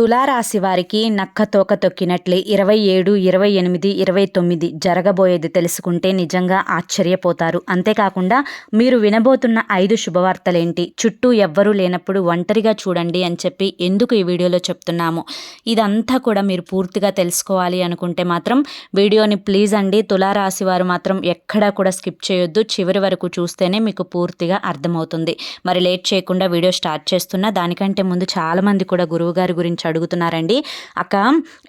తులారాశి వారికి నక్క తోక తొక్కినట్లే ఇరవై ఏడు ఇరవై ఎనిమిది ఇరవై తొమ్మిది జరగబోయేది తెలుసుకుంటే నిజంగా ఆశ్చర్యపోతారు. అంతేకాకుండా మీరు వినబోతున్న ఐదు శుభవార్తలేంటి? చుట్టూ ఎవ్వరూ లేనప్పుడు ఒంటరిగా చూడండి అని చెప్పి ఎందుకు ఈ వీడియోలో చెప్తున్నాము? ఇదంతా కూడా మీరు పూర్తిగా తెలుసుకోవాలి అనుకుంటే మాత్రం వీడియోని ప్లీజ్ అండి. తులారాశి వారు మాత్రం ఎక్కడా కూడా స్కిప్ చేయొద్దు. చివరి వరకు చూస్తేనే మీకు పూర్తిగా అర్థమవుతుంది. మరి లేట్ చేయకుండా వీడియో స్టార్ట్ చేస్తున్నా దానికంటే ముందు చాలామంది కూడా గురువు గారి గురించి అడుగుతున్నారండి. అక్క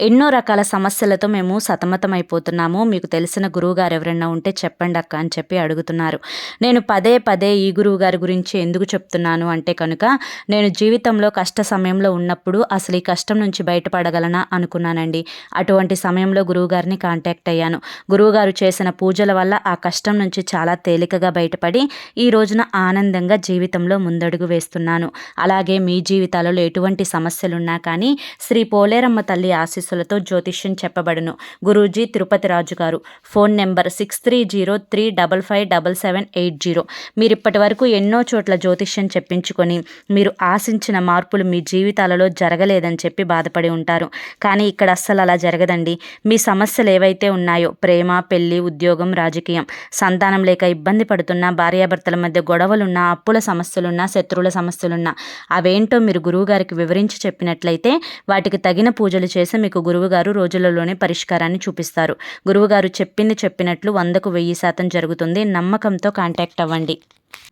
ఎన్నో రకాల సమస్యలతో మేము సతమతం అయిపోతున్నాము మీకు తెలిసిన గురువు గారు ఎవరైనా ఉంటే చెప్పండి అక్క అని చెప్పి అడుగుతున్నారు. నేను పదే పదే ఈ గురువు గారి గురించి ఎందుకు చెప్తున్నాను అంటే కనుక నేను జీవితంలో కష్ట సమయంలో ఉన్నప్పుడు అసలు ఈ కష్టం నుంచి బయటపడగలనా అనుకున్నానండి. అటువంటి సమయంలో గురువుగారిని కాంటాక్ట్ అయ్యాను. గురువుగారు చేసిన పూజల వల్ల ఆ కష్టం నుంచి చాలా తేలికగా బయటపడి ఈ రోజున ఆనందంగా జీవితంలో ముందడుగు వేస్తున్నాను. అలాగే మీ జీవితాలలో ఎటువంటి సమస్యలున్నా కానీ శ్రీ పోలేరమ్మ తల్లి ఆశీస్సులతో జ్యోతిష్యం చెప్పబడును. గురూజీ తిరుపతి రాజు గారు. Phone number six three zero three double five double seven eight zero మీరు ఇప్పటి వరకు ఎన్నో చోట్ల జ్యోతిష్యం చెప్పించుకొని మీరు ఆశించిన మార్పులు మీ జీవితాలలో జరగలేదని చెప్పి బాధపడి ఉంటారు. కానీ ఇక్కడ అస్సలు అలా జరగదండి. మీ సమస్యలు ఏవైతే ఉన్నాయో ప్రేమ పెళ్ళి ఉద్యోగం రాజకీయం సంతానం లేక ఇబ్బంది పడుతున్న భార్యాభర్తల మధ్య గొడవలున్నా అప్పుల సమస్యలున్నా శత్రువుల సమస్యలున్నా అవేంటో మీరు గురువుగారికి వివరించి చెప్పినట్లయితే వాటికి తగిన పూజలు చేసి మీకు గురువుగారు రోజులలోనే పరిష్కారాన్ని చూపిస్తారు. గురువుగారు చెప్పింది చెప్పినట్లు వందకు వెయ్యి శాతం జరుగుతుంది. నమ్మకంతో కాంటాక్ట్ అవ్వండి.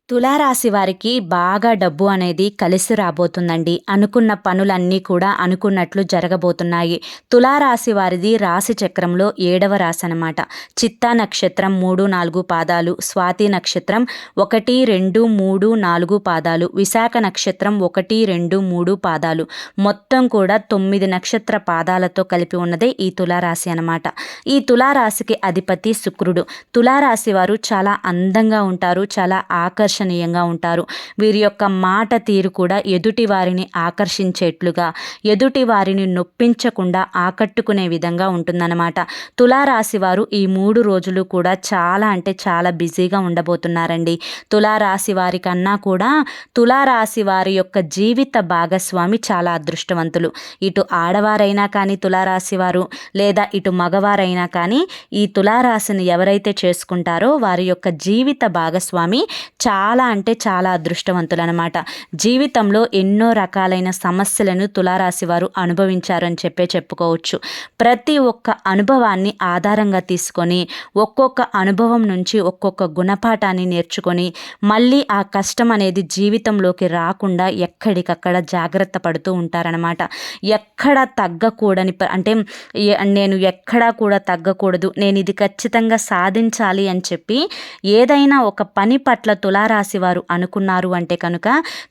తులారాశి వారికి బాగా డబ్బు అనేది కలిసి రాబోతుందండి. అనుకున్న పనులన్నీ కూడా అనుకున్నట్లు జరగబోతున్నాయి. తులారాశి వారిది రాశి చక్రంలో ఏడవ రాశి అనమాట చిత్తా నక్షత్రం మూడు నాలుగు పాదాలు స్వాతి నక్షత్రం ఒకటి రెండు మూడు నాలుగు పాదాలు విశాఖ నక్షత్రం ఒకటి రెండు మూడు పాదాలు. మొత్తం కూడా తొమ్మిది నక్షత్ర పాదాలతో కలిపి ఉన్నదే ఈ తులారాశి అనమాట ఈ తులారాశికి అధిపతి శుక్రుడు. తులారాశి వారు చాలా అందంగా ఉంటారు చాలా ఆ ఆకర్షణీయంగా ఉంటారు. వీరి యొక్క మాట తీరు కూడా ఎదుటి వారిని ఆకర్షించేట్లుగా ఎదుటి వారిని నొప్పించకుండా ఆకట్టుకునే విధంగా ఉంటుందన్నమాట. తులారాశి వారు ఈ మూడు రోజులు కూడా చాలా అంటే చాలా బిజీగా ఉండబోతున్నారండి. తులారాశి వారి కన్నా కూడా తులారాశి వారి యొక్క జీవిత భాగస్వామి చాలా అదృష్టవంతులు. ఇటు ఆడవారైనా కానీ తులారాశి వారు లేదా ఇటు మగవారైనా కానీ ఈ తులారాశిని ఎవరైతే చేసుకుంటారో వారి యొక్క జీవిత భాగస్వామి చాలా అంటే చాలా అదృష్టవంతులు అనమాట జీవితంలో ఎన్నో రకాలైన సమస్యలను తులారాశి వారు అనుభవించారని చెప్పే చెప్పుకోవచ్చు. ప్రతి ఒక్క అనుభవాన్ని ఆధారంగా తీసుకొని ఒక్కొక్క అనుభవం నుంచి ఒక్కొక్క గుణపాఠాన్ని నేర్చుకొని మళ్ళీ ఆ కష్టం అనేది జీవితంలోకి రాకుండా ఎక్కడికక్కడ జాగ్రత్త పడుతూ ఉంటారనమాట ఎక్కడ తగ్గకూడని అంటే నేను ఎక్కడా కూడా తగ్గకూడదు. నేను ఇది ఖచ్చితంగా సాధించాలి అని చెప్పి ఏదైనా ఒక పని పట్ల తులారాశివారు వారు అనుకున్నారు అంటే కనుక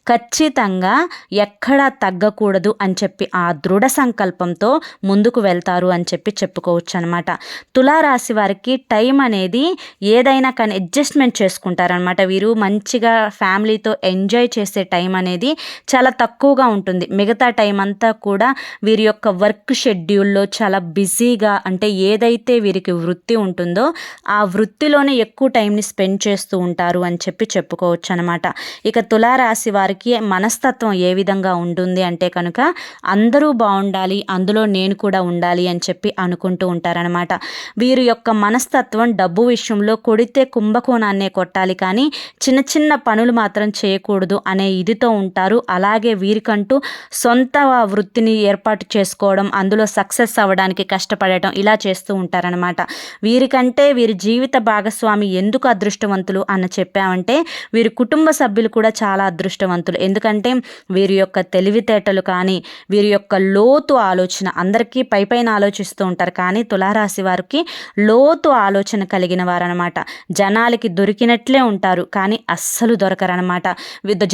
ఖచ్చితంగా ఎక్కడా తగ్గకూడదు అని చెప్పి ఆ దృఢ సంకల్పంతో ముందుకు వెళ్తారు అని చెప్పి చెప్పుకోవచ్చు అనమాట తులారాశి వారికి టైం అనేది ఏదైనా కానీ అడ్జస్ట్మెంట్ చేసుకుంటారనమాట వీరు మంచిగా ఫ్యామిలీతో ఎంజాయ్ చేసే టైం అనేది చాలా తక్కువగా ఉంటుంది. మిగతా టైం అంతా కూడా వీరి యొక్క వర్క్ షెడ్యూల్లో చాలా బిజీగా అంటే ఏదైతే వీరికి వృత్తి ఉంటుందో ఆ వృత్తిలోనే ఎక్కువ టైంని స్పెండ్ చేస్తూ ఉంటారు అని చెప్పి చెప్పుకోవచ్చు అనమాట ఇక తులారాశి వారికి మనస్తత్వం ఏ విధంగా ఉంటుంది అంటే కనుక అందరూ బాగుండాలి అందులో నేను కూడా ఉండాలి అని చెప్పి అనుకుంటూ ఉంటారనమాట వీరి యొక్క మనస్తత్వం డబ్బు విషయంలో కొడితే కుంభకోణాన్నే కొట్టాలి కానీ చిన్న చిన్న పనులు మాత్రం చేయకూడదు అనే ఇదితో ఉంటారు. అలాగే వీరికంటూ సొంత వృత్తిని ఏర్పాటు చేసుకోవడం అందులో సక్సెస్ అవ్వడానికి కష్టపడటం ఇలా చేస్తూ ఉంటారనమాట వీరికంటే వీరి జీవిత భాగస్వామి ఎందుకు అదృష్టవంతులు అన్న చెప్పామంటే వీరి కుటుంబ సభ్యులు కూడా చాలా అదృష్టవంతులు. ఎందుకంటే వీరి యొక్క తెలివితేటలు కానీ వీరి యొక్క లోతు ఆలోచన అందరికీ పై పైన ఆలోచిస్తూ ఉంటారు. కానీ తులారాశి వారికి లోతు ఆలోచన కలిగిన వారనమాట జనాలకి దొరికినట్లే ఉంటారు. కానీ అస్సలు దొరకరనమాట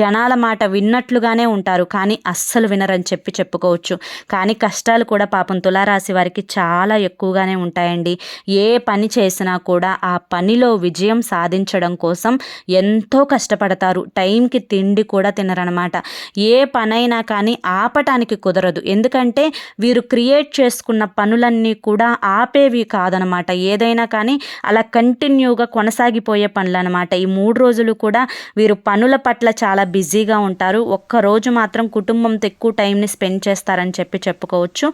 జనాల మాట విన్నట్లుగానే ఉంటారు. కానీ అస్సలు వినరని చెప్పి చెప్పుకోవచ్చు. కానీ కష్టాలు కూడా పాపం తులారాశి వారికి చాలా ఎక్కువగానే ఉంటాయండి. ఏ పని చేసినా కూడా ఆ పనిలో విజయం సాధించడం కోసం ఎంతో కష్టపడతారు. టైంకి తిండి కూడా తినరనమాట ఏ పనైనా కానీ ఆపటానికి కుదరదు. ఎందుకంటే వీరు క్రియేట్ చేసుకున్న పనులన్నీ కూడా ఆపేవి కాదనమాట ఏదైనా కానీ అలా కంటిన్యూగా కొనసాగిపోయే పనులు అనమాట ఈ మూడు రోజులు కూడా వీరు పనుల పట్ల చాలా బిజీగా ఉంటారు. ఒక్కరోజు మాత్రం కుటుంబంతో ఎక్కువ టైంని స్పెండ్ చేస్తారని చెప్పి చెప్పుకోవచ్చు.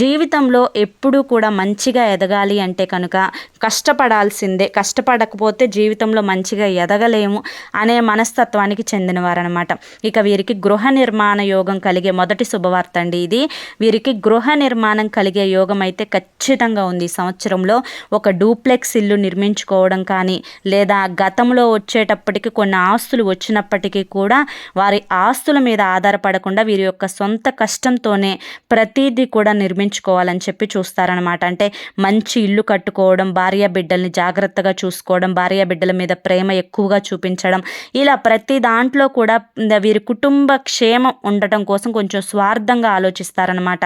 జీవితంలో ఎప్పుడూ కూడా మంచిగా ఎదగాలి అంటే కనుక కష్టపడాల్సిందే. కష్టపడకపోతే జీవితంలో మంచిగా ఎదగలేము. అనే మనస్తత్వానికి చెందినవారనమాట ఇక వీరికి గృహ నిర్మాణ యోగం కలిగే మొదటి శుభవార్త అండి ఇది. వీరికి గృహ నిర్మాణం కలిగే యోగం అయితే ఖచ్చితంగా ఉంది. సంవత్సరంలో ఒక డూప్లెక్స్ ఇల్లు నిర్మించుకోవడం కానీ లేదా గతంలో వచ్చేటప్పటికి కొన్ని ఆస్తులు వచ్చినప్పటికీ కూడా వారి ఆస్తుల మీద ఆధారపడకుండా వీరి యొక్క సొంత కష్టంతోనే ప్రతిదీ కూడా నిర్మించుకోవాలని చెప్పి చూస్తారనమాట అంటే మంచి ఇల్లు కట్టుకోవడం భార్య బిడ్డల్ని జాగ్రత్తగా చూసుకోవడం భార్య బిడ్డల మీద ప్రేమ ఎక్కువగా చూపించడం. ఇలా ప్రతి దాంట్లో కూడా వీరి కుటుంబ క్షేమం ఉండటం కోసం కొంచెం స్వార్థంగా ఆలోచిస్తారనమాట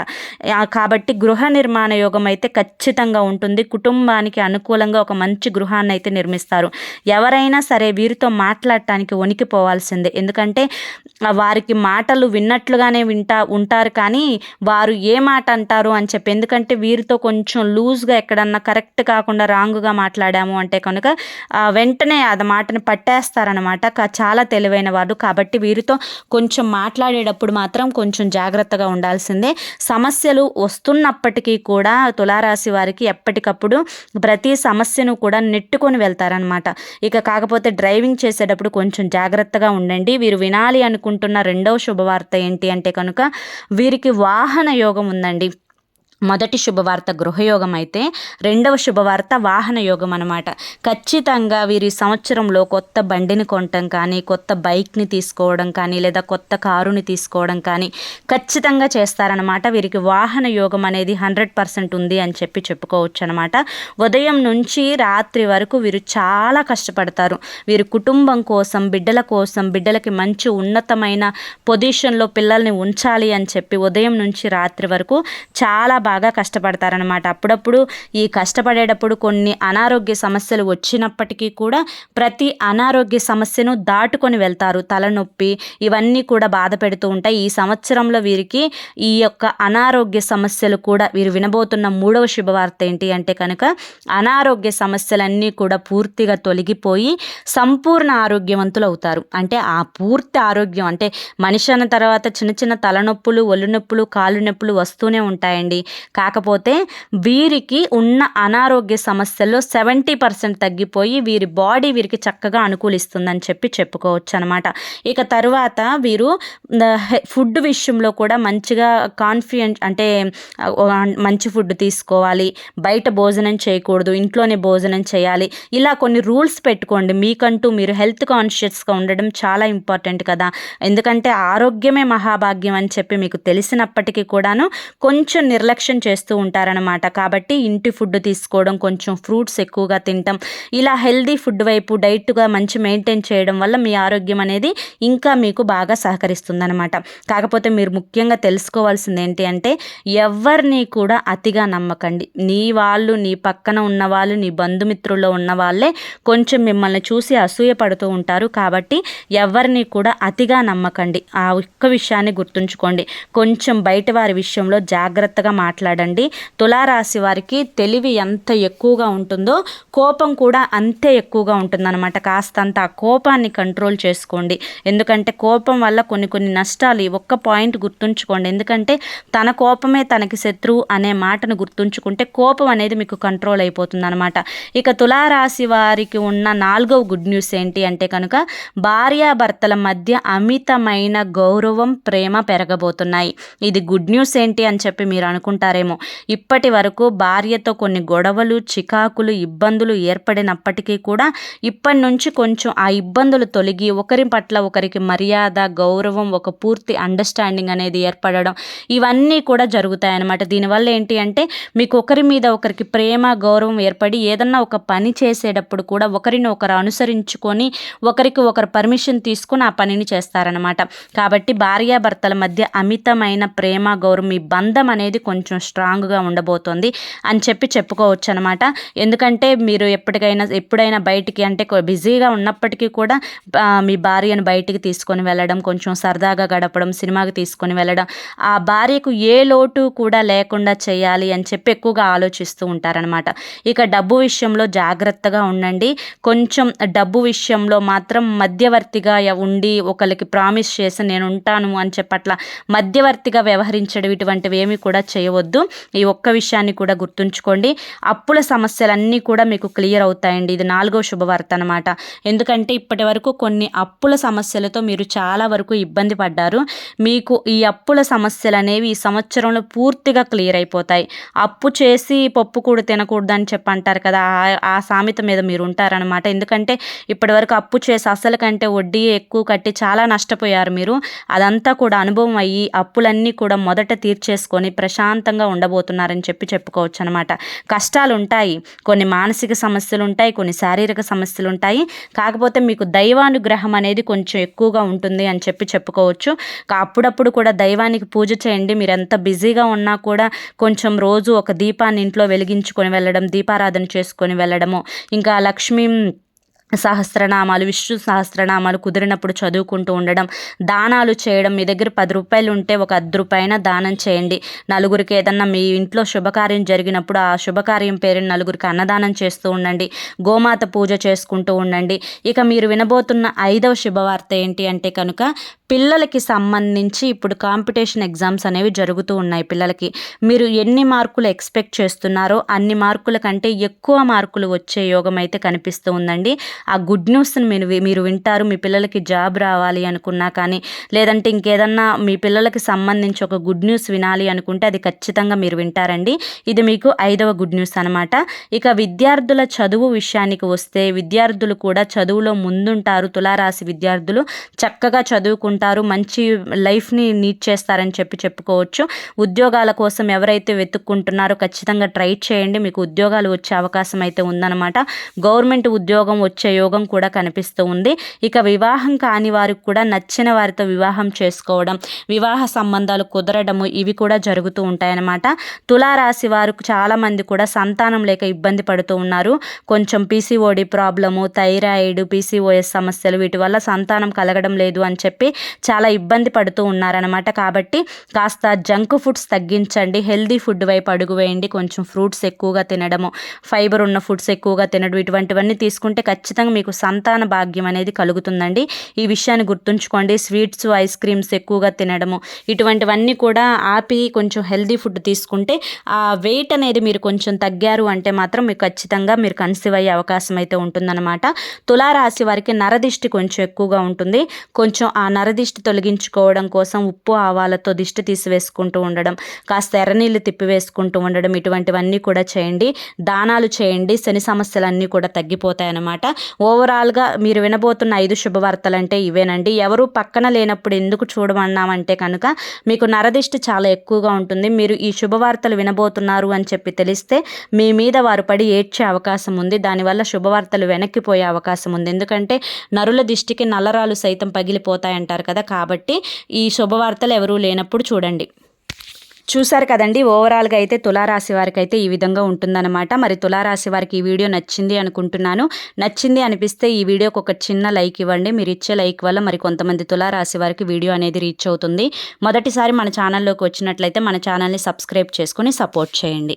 కాబట్టి గృహ నిర్మాణ యోగం అయితే ఖచ్చితంగా ఉంటుంది. కుటుంబానికి అనుకూలంగా ఒక మంచి గృహాన్ని అయితే నిర్మిస్తారు. ఎవరైనా సరే వీరితో మాట్లాడటానికి వణికిపోవాల్సిందే ఎందుకంటే వారికి మాటలు విన్నట్లుగానే వింటా ఉంటారు కానీ వారు ఏ మాట అంటారు అని చెప్పి ఎందుకంటే వీరితో కొంచెం లూజ్గా ఎక్కడన్నా కరెక్ట్ కాకుండా రాంగ్గా మాట్లాడాము అంటే కనుక వెంటనే అది పట్టేస్తారు చేస్తారనమాట చాలా తెలివైన వారు. కాబట్టి వీరితో కొంచెం మాట్లాడేటప్పుడు మాత్రం కొంచెం జాగ్రత్తగా ఉండాల్సిందే. సమస్యలు వస్తున్నప్పటికీ కూడా తులారాశి వారికి ఎప్పటికప్పుడు ప్రతి సమస్యను కూడా నెట్టుకొని వెళ్తారనమాట ఇక కాకపోతే డ్రైవింగ్ చేసేటప్పుడు కొంచెం జాగ్రత్తగా ఉండండి. వీరు వినాలి అనుకుంటున్న రెండవ శుభవార్త ఏంటి అంటే కనుక వీరికి వాహన యోగం ఉందండి. మొదటి శుభవార్త గృహయోగం అయితే రెండవ శుభవార్త వాహన యోగం అనమాట ఖచ్చితంగా వీరి సంవత్సరంలో కొత్త బండిని కొనటం కానీ కొత్త బైక్ని తీసుకోవడం కానీ లేదా కొత్త కారుని తీసుకోవడం కానీ ఖచ్చితంగా చేస్తారనమాట. వీరికి వాహన యోగం అనేది హండ్రెడ్ పర్సెంట్ ఉంది అని చెప్పి చెప్పుకోవచ్చు అనమాట ఉదయం నుంచి రాత్రి వరకు వీరు చాలా కష్టపడతారు. వీరి కుటుంబం కోసం బిడ్డల కోసం బిడ్డలకి మంచి ఉన్నతమైన పొజిషన్లో పిల్లల్ని ఉంచాలి అని చెప్పి ఉదయం నుంచి రాత్రి వరకు చాలా బాగా కష్టపడతారనమాట అప్పుడప్పుడు ఈ కష్టపడేటప్పుడు కొన్ని అనారోగ్య సమస్యలు వచ్చినప్పటికీ కూడా ప్రతి అనారోగ్య సమస్యను దాటుకొని వెళ్తారు. తలనొప్పి ఇవన్నీ కూడా బాధ పెడుతూ ఉంటాయి. ఈ సంవత్సరంలో వీరికి ఈ యొక్క అనారోగ్య సమస్యలు కూడా వీరు వినబోతున్న మూడవ శుభవార్త ఏంటి అంటే కనుక అనారోగ్య సమస్యలన్నీ కూడా పూర్తిగా తొలగిపోయి సంపూర్ణ ఆరోగ్యవంతులు అవుతారు. అంటే ఆ పూర్తి ఆరోగ్యం అంటే మనిషి అన్న తర్వాత చిన్న చిన్న తలనొప్పులు ఒళ్ళు నొప్పులు కాళ్ళు నొప్పులు వస్తూనే ఉంటాయండి. కాకపోతే వీరికి ఉన్న అనారోగ్య సమస్యల్లో సెవెంటీ పర్సెంట్ తగ్గిపోయి వీరి బాడీ వీరికి చక్కగా అనుకూలిస్తుందని చెప్పి చెప్పుకోవచ్చు అనమాట ఇక తర్వాత వీరు ఫుడ్ విషయంలో కూడా మంచిగా కాన్ఫిడెంట్ అంటే మంచి ఫుడ్ తీసుకోవాలి బయట భోజనం చేయకూడదు ఇంట్లోనే భోజనం చేయాలి ఇలా కొన్ని రూల్స్ పెట్టుకోండి. మీకంటూ మీరు హెల్త్ కాన్షియస్గా ఉండడం చాలా ఇంపార్టెంట్ కదా. ఎందుకంటే ఆరోగ్యమే మహాభాగ్యం అని చెప్పి మీకు తెలిసినప్పటికీ కూడాను కొంచెం నిర్లక్ష్యం డైజెషన్ చేస్తూ ఉంటారనమాట కాబట్టి ఇంటి ఫుడ్ తీసుకోవడం కొంచెం ఫ్రూట్స్ ఎక్కువగా తినటం ఇలా హెల్దీ ఫుడ్ వైపు డైట్గా మంచి మెయింటైన్ చేయడం వల్ల మీ ఆరోగ్యం అనేది ఇంకా మీకు బాగా సహకరిస్తుందనమాట కాకపోతే మీరు ముఖ్యంగా తెలుసుకోవాల్సింది ఏంటి అంటే ఎవరిని కూడా అతిగా నమ్మకండి. నీ వాళ్ళు నీ పక్కన ఉన్న వాళ్ళు నీ బంధుమిత్రుల్లో ఉన్న వాళ్ళే కొంచెం మిమ్మల్ని చూసి అసూయ పడుతూ ఉంటారు. కాబట్టి ఎవరిని కూడా అతిగా నమ్మకండి. ఆ ఒక్క విషయాన్ని గుర్తుంచుకోండి. కొంచెం బయట వారి విషయంలో జాగ్రత్తగా మాట్లాడండి మాట్లాడండి. తులారాశి వారికి తెలివి ఎంత ఎక్కువగా ఉంటుందో కోపం కూడా అంతే ఎక్కువగా ఉంటుందన్నమాట. కాస్తంత ఆ కోపాన్ని కంట్రోల్ చేసుకోండి. ఎందుకంటే కోపం వల్ల కొన్ని కొన్ని నష్టాలు ఒక్క పాయింట్ గుర్తుంచుకోండి. ఎందుకంటే తన కోపమే తనకి శత్రువు అనే మాటను గుర్తుంచుకుంటే కోపం అనేది మీకు కంట్రోల్ అయిపోతుంది అనమాట ఇక తులారాశి వారికి ఉన్న నాలుగవ గుడ్ న్యూస్ ఏంటి అంటే కనుక భార్యాభర్తల మధ్య అమితమైన గౌరవం ప్రేమ పెరగబోతున్నాయి. ఇది గుడ్ న్యూస్ ఏంటి అని చెప్పి మీరు అనుకుంటారు? ఉంటారేమో ఇప్పటి వరకు భార్యతో కొన్ని గొడవలు చికాకులు ఇబ్బందులు ఏర్పడినప్పటికీ కూడా ఇప్పటి నుంచి కొంచెం ఆ ఇబ్బందులు తొలగి ఒకరి పట్ల ఒకరికి మర్యాద గౌరవం ఒక పూర్తి అండర్స్టాండింగ్ అనేది ఏర్పడడం ఇవన్నీ కూడా జరుగుతాయన్నమాట. దీనివల్ల ఏంటి అంటే మీకు ఒకరి మీద ఒకరికి ప్రేమ గౌరవం ఏర్పడి ఏదన్నా ఒక పని చేసేటప్పుడు కూడా ఒకరిని ఒకరు అనుసరించుకొని ఒకరికి ఒకరు పర్మిషన్ తీసుకుని ఆ పనిని చేస్తారనమాట కాబట్టి భార్యాభర్తల మధ్య అమితమైన ప్రేమ గౌరవం ఈ బంధం అనేది కొంచెం కొంచెం స్ట్రాంగ్గా ఉండబోతోంది అని చెప్పి చెప్పుకోవచ్చు అనమాట ఎందుకంటే మీరు ఎప్పటికైనా ఎప్పుడైనా బయటికి అంటే బిజీగా ఉన్నప్పటికీ కూడా మీ భార్యను బయటికి తీసుకొని వెళ్ళడం కొంచెం సరదాగా గడపడం సినిమాకి తీసుకొని వెళ్ళడం ఆ భార్యకు ఏ లోటు కూడా లేకుండా చేయాలి అని చెప్పి ఎక్కువగా ఆలోచిస్తూ ఉంటారనమాట. ఇక డబ్బు విషయంలో జాగ్రత్తగా ఉండండి. కొంచెం డబ్బు విషయంలో మాత్రం మధ్యవర్తిగా ఉండి ఒకరికి ప్రామిస్ చేసి నేను ఉంటాను అని చెప్పట్ల మధ్యవర్తిగా వ్యవహరించడం ఇటువంటివి ఏమి కూడా చేయవద్దు. ఈ ఒక్క విషయాన్ని కూడా గుర్తుంచుకోండి. అప్పుల సమస్యలన్నీ కూడా మీకు క్లియర్ అవుతాయండి. ఇది నాలుగో శుభవార్త అనమాట ఎందుకంటే ఇప్పటి వరకు కొన్ని అప్పుల సమస్యలతో మీరు చాలా వరకు ఇబ్బంది పడ్డారు. మీకు ఈ అప్పుల సమస్యలు అనేవి ఈ సంవత్సరంలో పూర్తిగా క్లియర్ అయిపోతాయి. అప్పు చేసి పప్పు కూడా తినకూడదు అని చెప్పి అంటారు కదా ఆ సామెత మీద మీరు ఉంటారనమాట ఎందుకంటే ఇప్పటి వరకు అప్పు చేసి అసలు కంటే వడ్డీ ఎక్కువ కట్టి చాలా నష్టపోయారు మీరు. అదంతా కూడా అనుభవం అయ్యి అప్పులన్నీ కూడా మొదట తీర్చేసుకొని ప్రశాంతంగా ఉండబోతున్నారని చెప్పి చెప్పుకోవచ్చు అనమాట కష్టాలు ఉంటాయి కొన్ని మానసిక సమస్యలు ఉంటాయి కొన్ని శారీరక సమస్యలు ఉంటాయి కాకపోతే మీకు దైవానుగ్రహం అనేది కొంచెం ఎక్కువగా ఉంటుంది అని చెప్పి చెప్పుకోవచ్చు. అప్పుడప్పుడు కూడా దైవానికి పూజ చేయండి. మీరు ఎంత బిజీగా ఉన్నా కూడా కొంచెం రోజు ఒక దీపాన్ని ఇంట్లో వెలిగించుకొని వెళ్ళడం దీపారాధన చేసుకొని వెళ్ళడము. ఇంకా లక్ష్మీ సహస్రనామాలు విష్ణు సహస్రనామాలు కుదిరినప్పుడు చదువుకుంటూ ఉండడం దానాలు చేయడం మీ దగ్గర పది రూపాయలు ఉంటే ఒక అర్ధ రూపాయన దానం చేయండి. నలుగురికి ఏదన్నా మీ ఇంట్లో శుభకార్యం జరిగినప్పుడు ఆ శుభకార్యం పేరు నలుగురికి అన్నదానం చేస్తూ ఉండండి. గోమాత పూజ చేసుకుంటూ ఉండండి. ఇక మీరు వినబోతున్న ఐదవ శుభవార్త ఏంటి అంటే కనుక పిల్లలకి సంబంధించి ఇప్పుడు కాంపిటీషన్ ఎగ్జామ్స్ అనేవి జరుగుతూ ఉన్నాయి పిల్లలకి. మీరు ఎన్ని మార్కులు ఎక్స్పెక్ట్ చేస్తున్నారో అన్ని మార్కుల కంటే ఎక్కువ మార్కులు వచ్చే యోగం అయితే కనిపిస్తూ ఉందండి. ఆ గుడ్ న్యూస్ని మీరు మీరు వింటారు మీ పిల్లలకి జాబ్ రావాలి అనుకున్నా కానీ లేదంటే ఇంకేదన్నా మీ పిల్లలకి సంబంధించి ఒక గుడ్ న్యూస్ వినాలి అనుకుంటే అది ఖచ్చితంగా మీరు వింటారండి. ఇది మీకు ఐదవ గుడ్ న్యూస్ అనమాట ఇక విద్యార్థుల చదువు విషయానికి వస్తే విద్యార్థులు కూడా చదువులో ముందుంటారు. తులారాశి విద్యార్థులు చక్కగా చదువుకుంటారు మంచి లైఫ్ని నీట్ చేస్తారని చెప్పి చెప్పుకోవచ్చు. ఉద్యోగాల కోసం ఎవరైతే వెతుక్కుంటున్నారో ఖచ్చితంగా ట్రై చేయండి. మీకు ఉద్యోగాలు వచ్చే అవకాశం అయితే ఉందన్నమాట. గవర్నమెంట్ ఉద్యోగం వచ్చే వచ్చే యోగం కూడా కనిపిస్తూ ఉంది. ఇక వివాహం కాని వారికి కూడా నచ్చిన వారితో వివాహం చేసుకోవడం వివాహ సంబంధాలు కుదరడము ఇవి కూడా జరుగుతూ ఉంటాయన్నమాట. తులారాశి వారు చాలామంది కూడా సంతానం లేక ఇబ్బంది పడుతూ ఉన్నారు. కొంచెం పీసీఓడి ప్రాబ్లము థైరాయిడ్ పీసీఓఎస్ సమస్యలు వీటి వల్ల సంతానం కలగడం లేదు అని చెప్పి చాలా ఇబ్బంది పడుతూ ఉన్నారనమాట కాబట్టి కాస్త జంక్ ఫుడ్స్ తగ్గించండి. హెల్దీ ఫుడ్ వైపు అడుగు వేయండి. కొంచెం ఫ్రూట్స్ ఎక్కువగా తినడము ఫైబర్ ఉన్న ఫుడ్స్ ఎక్కువగా తినడం ఇటువంటివన్నీ తీసుకుంటే ఖచ్చితంగా ఖచ్చితంగా మీకు సంతాన భాగ్యం అనేది కలుగుతుందండి. ఈ విషయాన్ని గుర్తుంచుకోండి. స్వీట్స్ ఐస్ క్రీమ్స్ ఎక్కువగా తినడము ఇటువంటివన్నీ కూడా ఆపి కొంచెం హెల్దీ ఫుడ్ తీసుకుంటే ఆ వెయిట్ అనేది మీరు కొంచెం తగ్గారు అంటే మాత్రం మీకు ఖచ్చితంగా మీరు కన్సీవ్ అయ్యే అవకాశం అయితే ఉంటుందన్నమాట. తులారాశి వారికి నరదిష్టి కొంచెం ఎక్కువగా ఉంటుంది. కొంచెం ఆ నరదిష్టి తొలగించుకోవడం కోసం ఉప్పు ఆవాలతో దిష్టి తీసివేసుకుంటూ ఉండడం కాస్త ఎర్రనీళ్ళు తిప్పివేసుకుంటూ ఉండడం ఇటువంటివన్నీ కూడా చేయండి. దానాలు చేయండి. శని సమస్యలన్నీ కూడా తగ్గిపోతాయన్నమాట. ఓవరాల్గా మీరు వినబోతున్న ఐదు శుభవార్తలు అంటే ఇవేనండి. ఎవరు పక్కన లేనప్పుడు ఎందుకు చూడమన్నామంటే కనుక మీకు నరదిష్టి చాలా ఎక్కువగా ఉంటుంది. మీరు ఈ శుభవార్తలు వినబోతున్నారు అని చెప్పి తెలిస్తే మీ మీద వారు పడి ఏడ్చే అవకాశం ఉంది. దానివల్ల శుభవార్తలు వెనక్కిపోయే అవకాశం ఉంది. ఎందుకంటే నరుల దిష్టికి నల్లరాలు సైతం పగిలిపోతాయంటారు కదా. కాబట్టి ఈ శుభవార్తలు ఎవరూ లేనప్పుడు చూడండి. చూశారు కదండి ఓవరాల్గా అయితే తులారాశి వారికి అయితే ఈ విధంగా ఉంటుందన్నమాట. మరి తులారాశి వారికి ఈ వీడియో నచ్చింది అనుకుంటున్నాను. నచ్చింది అనిపిస్తే ఈ వీడియోకి ఒక చిన్న లైక్ ఇవ్వండి. మీరు ఇచ్చే లైక్ వల్ల మరి కొంతమంది తులారాశి వారికి వీడియో అనేది రీచ్ అవుతుంది. మొదటిసారి మన ఛానల్లోకి వచ్చినట్లయితే మన ఛానల్ని సబ్స్క్రైబ్ చేసుకుని సపోర్ట్ చేయండి.